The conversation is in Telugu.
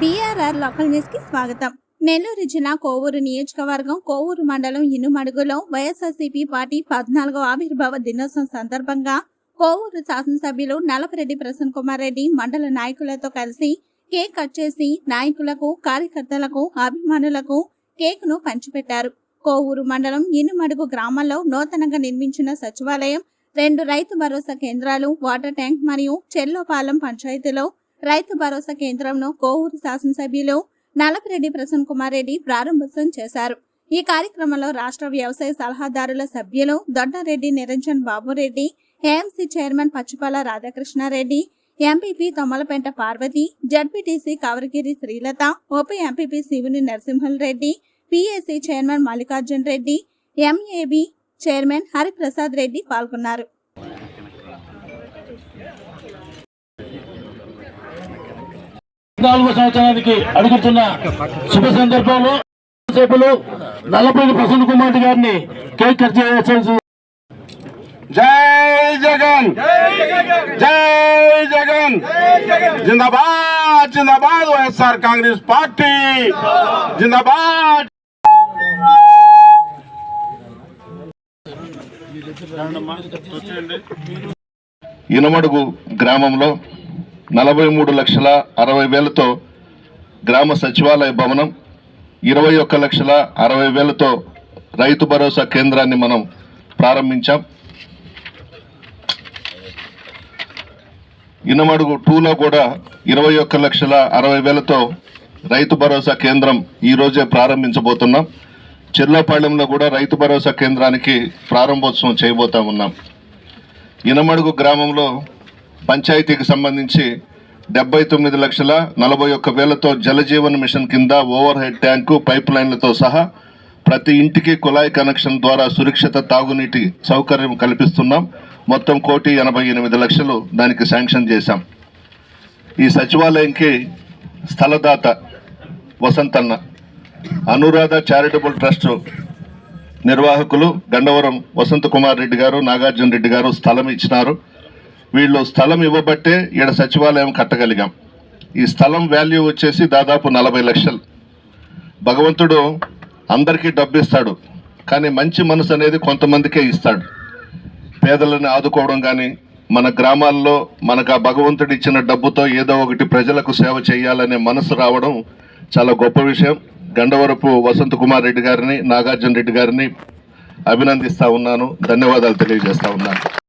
బీఆర్ఆర్ లోకల్ న్యూస్కి స్వాగతం. నెల్లూరు జిల్లా కోవూరు నియోజకవర్గం కోవూరు మండలం ఇనుమడుగులో వైఎస్ఆర్సీపీ పార్టీ పద్నాలుగో ఆవిర్భావ దినోత్సవం సందర్భంగా కోవూరు శాసనసభ్యులు నలపరెడ్డి ప్రసన్న కుమార్ రెడ్డి మండల నాయకులతో కలిసి కేక్ కట్ చేసి నాయకులకు కార్యకర్తలకు అభిమానులకు కేక్ను పంచిపెట్టారు. కోవూరు మండలం ఇనుమడుగు గ్రామంలో నూతనంగా నిర్మించిన సచివాలయం రెండు రైతు భరోసా కేంద్రాలు వాటర్ ట్యాంక్ మరియు చెల్లోపాలెం పంచాయతీలో రైతు భరోసా కేంద్రంను కోవూరు శాసనసభ్యులు నలపిరెడ్డి ప్రసన్న కుమార్ రెడ్డి ప్రారంభోత్సవం చేశారు. ఈ కార్యక్రమంలో రాష్ట్ర వ్యవసాయ సలహాదారుల సభ్యులు Doddareddy Niranjan Babureddy AMC chairman Pachipala Radhakrishnareddy MPP Tommalapenta Parvathi ZPTC Kavaragiri Srilatha ఉప MPP Shivuni Narasimhal Reddy PSC chairman Mallikarjun Reddy MAB chairman Hariprasad Reddy పాల్గొన్నారు. నాలుగో సంవత్సరానికి అడుగుతున్న శుభ సందర్భంలో సేపులు నల్లపల్లి ప్రసన్న కుమార్ గారిని కేక్ కట్ చేయాల్సి జై జగన్! జై జగన్! జిందాబాద్ జిందాబాద్ వైఎస్ఆర్ కాంగ్రెస్ పార్టీ! జిందాబాద్! ఇనమడుగు గ్రామంలో నలభై మూడు లక్షల అరవై వేలతో గ్రామ సచివాలయ భవనం ఇరవై ఒక్క లక్షల అరవై వేలతో రైతు భరోసా కేంద్రాన్ని మనం ప్రారంభించాం. ఇనమడుగు టూలో కూడా ఇరవై ఒక్క లక్షల అరవై వేలతో రైతు భరోసా కేంద్రం ఈరోజే ప్రారంభించబోతున్నాం. చెర్లపాళెంలో కూడా రైతు భరోసా కేంద్రానికి ప్రారంభోత్సవం చేయబోతా ఉన్నాం. ఇనమడుగు గ్రామంలో పంచాయతీకి సంబంధించి డెబ్బై తొమ్మిది లక్షల నలభై ఒక్క వేలతో జలజీవన్ మిషన్ కింద ఓవర్ హెడ్ ట్యాంకు పైప్ లైన్లతో సహా ప్రతి ఇంటికి కుళాయి కనెక్షన్ ద్వారా సురక్షిత తాగునీటి సౌకర్యం కల్పిస్తున్నాం. మొత్తం కోటి ఎనభై ఎనిమిది లక్షలు దానికి శాంక్షన్ చేశాం. ఈ సచివాలయంకి స్థలదాత వసంతన్న అనురాధ చారిటబుల్ ట్రస్ట్ నిర్వాహకులు గండవరం వసంత కుమార్ రెడ్డి గారు నాగార్జున రెడ్డి గారు స్థలం ఇచ్చినారు. వీళ్ళు స్థలం ఇవ్వబట్టే ఈడ సచివాలయం కట్టగలిగాం. ఈ స్థలం వాల్యూ వచ్చేసి దాదాపు నలభై లక్షలు. భగవంతుడు అందరికీ డబ్బు ఇస్తాడు కానీ మంచి మనసు అనేది కొంతమందికే ఇస్తాడు. పేదలను ఆదుకోవడం కానీ మన గ్రామాల్లో మనకు ఆ భగవంతుడు ఇచ్చిన డబ్బుతో ఏదో ఒకటి ప్రజలకు సేవ చేయాలనే మనసు రావడం చాలా గొప్ప విషయం. గండవరపు వసంత్ కుమార్ రెడ్డి గారిని నాగార్జున రెడ్డి గారిని అభినందిస్తూ ఉన్నాను. ధన్యవాదాలు తెలియజేస్తూ ఉన్నాను.